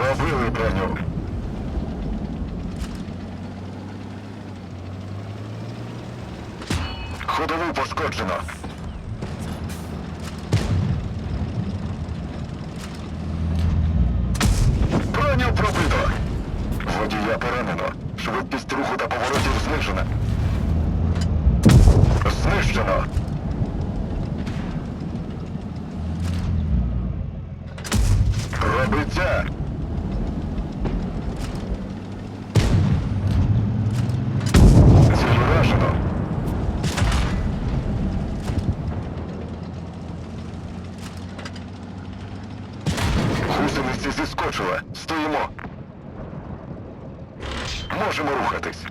Знищили броню. Ходову пошкоджено. Броню пробито. Водія поранено. Швидкість руху та поворотів знижена. Знищено. Робиться. Гусениці зіскочила. Стоїмо. Можемо рухатись.